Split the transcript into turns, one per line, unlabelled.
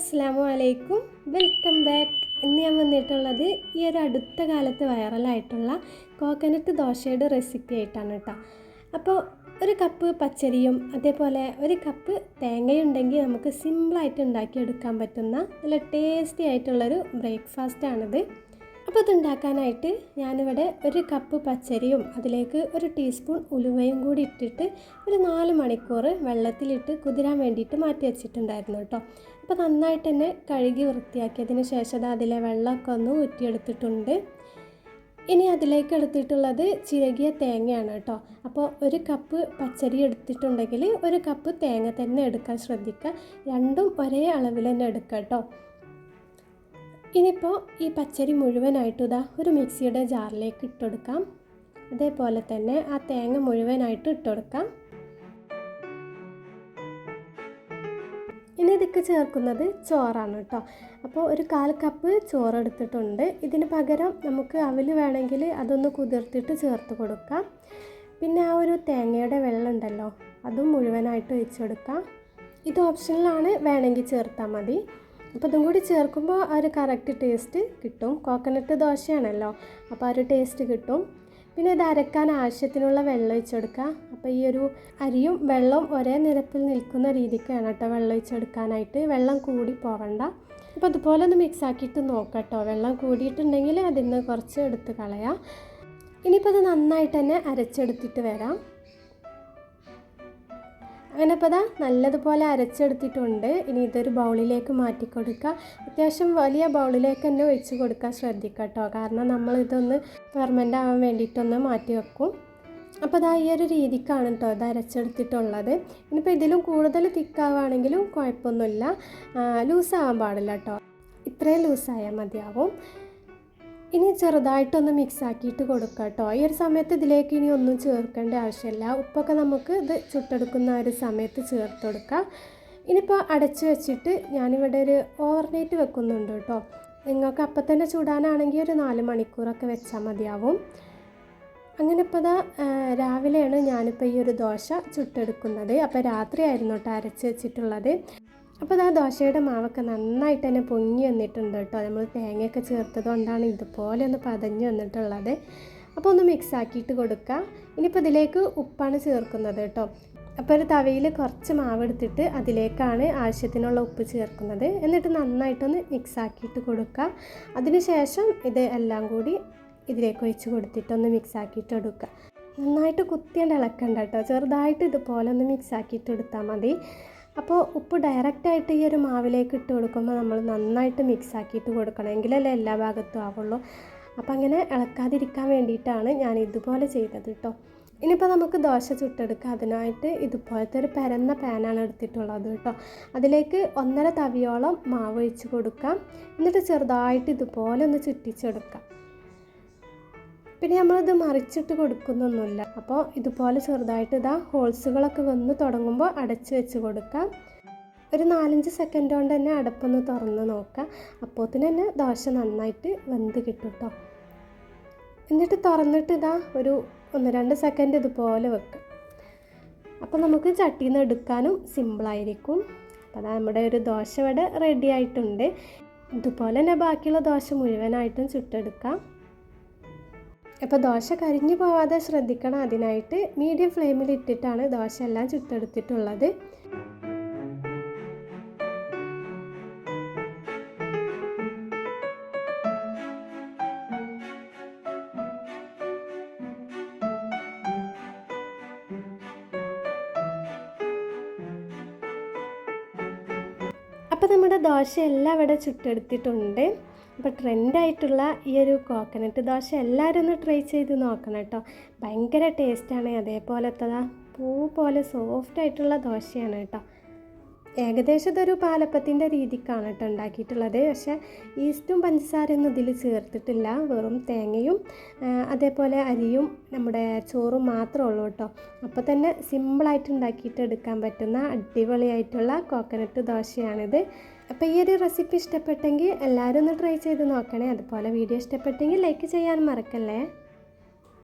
അസ്സാമു അലൈക്കും. Welcome back. ഇന്ന് ഞാൻ വന്നിട്ടുള്ളത് ഈ ഒരു അടുത്ത കാലത്ത് വൈറലായിട്ടുള്ള കോക്കനട്ട് ദോശയുടെ റെസിപ്പി ആയിട്ടാണ് കേട്ടോ അപ്പോൾ ഒരു കപ്പ് പച്ചരിയും അതേപോലെ ഒരു കപ്പ് തേങ്ങയുണ്ടെങ്കിൽ നമുക്ക് സിമ്പിളായിട്ട് ഉണ്ടാക്കിയെടുക്കാൻ പറ്റുന്ന നല്ല ടേസ്റ്റി ആയിട്ടുള്ളൊരു ബ്രേക്ക്ഫാസ്റ്റാണിത് അപ്പോൾ ഇതുണ്ടാക്കാനായിട്ട് ഞാനിവിടെ ഒരു കപ്പ് പച്ചരിയും അതിലേക്ക് ഒരു ടീസ്പൂൺ ഉലുവയും കൂടി ഇട്ടിട്ട് ഒരു നാല് മണിക്കൂർ വെള്ളത്തിലിട്ട് കുതിരാൻ വേണ്ടിയിട്ട് മാറ്റി വെച്ചിട്ടുണ്ടായിരുന്നു കേട്ടോ. അപ്പോൾ നന്നായിട്ട് തന്നെ കഴുകി വൃത്തിയാക്കിയതിന് ശേഷം അതിലെ വെള്ളമൊക്കെ ഒന്ന് ഊറ്റിയെടുത്തിട്ടുണ്ട്. ഇനി അതിലേക്ക് എടുത്തിട്ടുള്ളത് ചിരകിയ തേങ്ങയാണ് കേട്ടോ. അപ്പോൾ ഒരു കപ്പ് പച്ചരി എടുത്തിട്ടുണ്ടെങ്കിൽ ഒരു കപ്പ് തേങ്ങ തന്നെ എടുക്കാൻ ശ്രദ്ധിക്കുക. രണ്ടും ഒരേ അളവിൽ തന്നെ എടുക്കുക കേട്ടോ. ഇനിയിപ്പോൾ ഈ പച്ചരി മുഴുവനായിട്ട് ഇതാ ഒരു മിക്സിയുടെ ജാറിലേക്ക് ഇട്ടുകൊടുക്കാം അതേപോലെ തന്നെ ആ തേങ്ങ മുഴുവനായിട്ട് ഇട്ടുകൊടുക്കാം ഇനി ഇതൊക്കെ ചേർക്കുന്നത് ചോറാണ് കേട്ടോ. അപ്പോൾ ഒരു കാൽ കപ്പ് ചോറ് എടുത്തിട്ടുണ്ട് ഇതിന് പകരം നമുക്ക് അവൽ വേണമെങ്കിൽ അതൊന്ന് കുതിർത്തിട്ട് ചേർത്ത് കൊടുക്കാം. പിന്നെ ആ ഒരു തേങ്ങയുടെ വെള്ളം ഉണ്ടല്ലോ അതും മുഴുവനായിട്ട് ഒഴിച്ചു കൊടുക്കാം ഇത് ഓപ്ഷനിലാണ് വേണമെങ്കിൽ ചേർത്താൽ മതി. അപ്പോൾ ഇതും കൂടി ചേർക്കുമ്പോൾ ആ ഒരു കറക്റ്റ് ടേസ്റ്റ് കിട്ടും. കോക്കനട്ട് ദോശയാണല്ലോ. അപ്പോൾ ആ ഒരു ടേസ്റ്റ് കിട്ടും. പിന്നെ ഇത് അരക്കാൻ ആവശ്യത്തിനുള്ള വെള്ളം ഒഴിച്ചെടുക്കുക. അപ്പോൾ ഈ ഒരു അരിയും വെള്ളവും ഒരേ നിരപ്പിൽ നിൽക്കുന്ന രീതിക്ക് വേണം കേട്ടോ വെള്ളം ഒഴിച്ചെടുക്കാനായിട്ട്. വെള്ളം കൂടി പോവണ്ട. അപ്പോൾ അതുപോലെ ഒന്ന് മിക്സ് ആക്കിയിട്ട് നോക്കാം വെള്ളം കൂടിയിട്ടുണ്ടെങ്കിൽ അതിൽ നിന്ന് കുറച്ച് എടുത്ത് കളയാം. ഇനിയിപ്പോൾ അത് നന്നായിട്ട് തന്നെ അരച്ചെടുത്തിട്ട് വരാം. അങ്ങനെ ഇപ്പോൾ ഇതാ നല്ലതുപോലെ അരച്ചെടുത്തിട്ടുണ്ട്. ഇനി ഇതൊരു ബൗളിലേക്ക് മാറ്റി കൊടുക്കുക അത്യാവശ്യം വലിയ ബൗളിലേക്ക് തന്നെ ഒഴിച്ച് കൊടുക്കാൻ ശ്രദ്ധിക്കുക കേട്ടോ കാരണം നമ്മൾ ഇതൊന്ന് ഫെർമെന്റ് ആവാൻ വേണ്ടിയിട്ടൊന്ന് മാറ്റി വെക്കും. അപ്പോൾ ഇതാ ഈ ഒരു രീതിക്കാണ് കേട്ടോ ഇത് അരച്ചെടുത്തിട്ടുള്ളത്. ഇനിയിപ്പോൾ ഇതിലും കൂടുതൽ തിക്കാവുകയാണെങ്കിലും കുഴപ്പമൊന്നുമില്ല. ലൂസാവാൻ പാടില്ല കേട്ടോ ഇത്രയും ലൂസായാൽ മതിയാവും. ഇനി ചെറുതായിട്ടൊന്ന് മിക്സ് ആക്കിയിട്ട് കൊടുക്കുക കേട്ടോ ഈ ഒരു സമയത്ത് ഇതിലേക്ക് ഇനി ഒന്നും ചേർക്കേണ്ട ആവശ്യമില്ല. ഉപ്പൊക്കെ നമുക്ക് ഇത് ചുട്ടെടുക്കുന്ന ഒരു സമയത്ത് ചേർത്ത് കൊടുക്കാം. ഇനിയിപ്പോൾ അടച്ചു വെച്ചിട്ട് ഞാനിവിടെ ഒരു ഓവർനൈറ്റ് വെക്കുന്നുണ്ട് കേട്ടോ. നിങ്ങൾക്ക് അപ്പം തന്നെ ചൂടാനാണെങ്കിൽ ഒരു നാല് മണിക്കൂറൊക്കെ വെച്ചാൽ മതിയാവും. അങ്ങനെ ഇപ്പോൾ ഇതാ രാവിലെയാണ് ഞാനിപ്പോൾ ഈ ഒരു ദോശ ചുട്ടെടുക്കുന്നത്. അപ്പോൾ രാത്രിയായിരുന്നു കേട്ടോ അരച്ച് വെച്ചിട്ടുള്ളത്. അപ്പോൾ ആ ദോശയുടെ മാവൊക്കെ നന്നായിട്ട് തന്നെ പൊങ്ങി വന്നിട്ടുണ്ട് കേട്ടോ. നമ്മൾ തേങ്ങയൊക്കെ ചേർത്തത് കൊണ്ടാണ് ഇതുപോലെ ഒന്ന് പതഞ്ഞു വന്നിട്ടുള്ളത്. അപ്പോൾ ഒന്ന് മിക്സ് ആക്കിയിട്ട് കൊടുക്കുക ഇനിയിപ്പോൾ ഇതിലേക്ക് ഉപ്പാണ് ചേർക്കുന്നത് കേട്ടോ. അപ്പോൾ ഒരു തവയിൽ കുറച്ച് മാവ് എടുത്തിട്ട് അതിലേക്കാണ് ആവശ്യത്തിനുള്ള ഉപ്പ് ചേർക്കുന്നത്. എന്നിട്ട് നന്നായിട്ടൊന്ന് മിക്സ് ആക്കിയിട്ട് കൊടുക്കുക അതിനുശേഷം ഇത് എല്ലാം കൂടി ഇതിലേക്ക് ഒഴിച്ച് കൊടുത്തിട്ടൊന്ന് മിക്സ് ആക്കിയിട്ട് എടുക്കുക നന്നായിട്ട് കുത്തിയാണ്ട് ഇളക്കണ്ട കേട്ടോ. ചെറുതായിട്ട് ഇതുപോലെ ഒന്ന് മിക്സ് ആക്കിയിട്ട് എടുത്താൽ മതി. അപ്പോൾ ഉപ്പ് ഡയറക്റ്റായിട്ട് ഈ ഒരു മാവിലേക്ക് ഇട്ട് കൊടുക്കുമ്പോൾ നമ്മൾ നന്നായിട്ട് മിക്സ് ആക്കിയിട്ട് കൊടുക്കണം എങ്കിലല്ലേ എല്ലാ ഭാഗത്തും ആവുള്ളൂ. അപ്പോൾ അങ്ങനെ ഇളക്കാതിരിക്കാൻ വേണ്ടിയിട്ടാണ് ഞാൻ ഇതുപോലെ ചെയ്തത് കേട്ടോ ഇനിയിപ്പോൾ നമുക്ക് ദോശ ചുട്ടെടുക്കാം. അതിനായിട്ട് ഇതുപോലത്തെ ഒരു പരന്ന പാനാണ് എടുത്തിട്ടുള്ളത് കേട്ടോ അതിലേക്ക് ഒന്നര തവിയോളം മാവ് ഒഴിച്ച് കൊടുക്കാം. എന്നിട്ട് ചെറുതായിട്ട് ഇതുപോലെ ഒന്ന് ചുറ്റിച്ചെടുക്കാം. പിന്നെ നമ്മളിത് മറിച്ചിട്ട് കൊടുക്കുന്നൊന്നുമില്ല. അപ്പോൾ ഇതുപോലെ ചെറുതായിട്ട് ഇതാ ഹോൾസുകളൊക്കെ വന്ന് തുടങ്ങുമ്പോൾ അടച്ച് വെച്ച് കൊടുക്കാം. ഒരു നാലഞ്ച് സെക്കൻഡ് കൊണ്ട് തന്നെ അടപ്പൊന്ന് തുറന്ന് നോക്കാം. അപ്പോത്തിന് തന്നെ ദോശ നന്നായിട്ട് വെന്ത് കിട്ടും കേട്ടോ എന്നിട്ട് തുറന്നിട്ട് ഇതാ ഒരു ഒന്ന് രണ്ട് സെക്കൻഡ് ഇതുപോലെ വെക്കാം. അപ്പോൾ നമുക്ക് ചട്ടിയിൽ നിന്ന് എടുക്കാനും സിമ്പിളായിരിക്കും അപ്പോൾ അതാ നമ്മുടെ ഒരു ദോശ ഇവിടെ റെഡി ആയിട്ടുണ്ട്. ഇതുപോലെ തന്നെ ബാക്കിയുള്ള ദോശ മുഴുവനായിട്ടും ചുട്ടെടുക്കാം. അപ്പോൾ ദോശ കരിഞ്ഞു പോവാതെ ശ്രദ്ധിക്കണം അതിനായിട്ട് മീഡിയം ഫ്ലെയിമിൽ ഇട്ടിട്ടാണ് ദോശ എല്ലാം ചുട്ടെടുത്തിട്ടുള്ളത്. അപ്പോൾ നമ്മുടെ ദോശ എല്ലാം ഇവിടെ ചുട്ടെടുത്തിട്ടുണ്ട്. അപ്പോൾ ട്രെൻഡായിട്ടുള്ള ഈ ഒരു കോക്കനട്ട് ദോശ എല്ലാവരും ഒന്ന് ട്രൈ ചെയ്ത് നോക്കണം കേട്ടോ. ഭയങ്കര ടേസ്റ്റാണ് അതേപോലത്തതാ പൂ പോലെ സോഫ്റ്റ് ആയിട്ടുള്ള ദോശയാണ് കേട്ടോ. ഏകദേശം ഇതൊരു പാലപ്പത്തിന്റെ രീതിക്കാണ് കേട്ടോ ഉണ്ടാക്കിയിട്ടുള്ളത്. പക്ഷേ ഈസ്റ്റും പഞ്ചസാരയൊന്നും ഇതിൽ ചേർത്തിട്ടില്ല. വെറും തേങ്ങയും അതേപോലെ അരിയും നമ്മുടെ ചോറും മാത്രമേ ഉള്ളൂ കേട്ടോ. അപ്പോൾ തന്നെ സിമ്പിളായിട്ട് ഉണ്ടാക്കിയിട്ട് എടുക്കാൻ പറ്റുന്ന അടിപൊളിയായിട്ടുള്ള കോക്കനട്ട് ദോശയാണിത്. അപ്പോൾ ഈ ഒരു റെസിപ്പി ഇഷ്ടപ്പെട്ടെങ്കിൽ എല്ലാവരും ഒന്ന് ട്രൈ ചെയ്ത് നോക്കണേ. അതുപോലെ വീഡിയോ ഇഷ്ടപ്പെട്ടെങ്കിൽ ലൈക്ക് ചെയ്യാൻ മറക്കല്ലേ.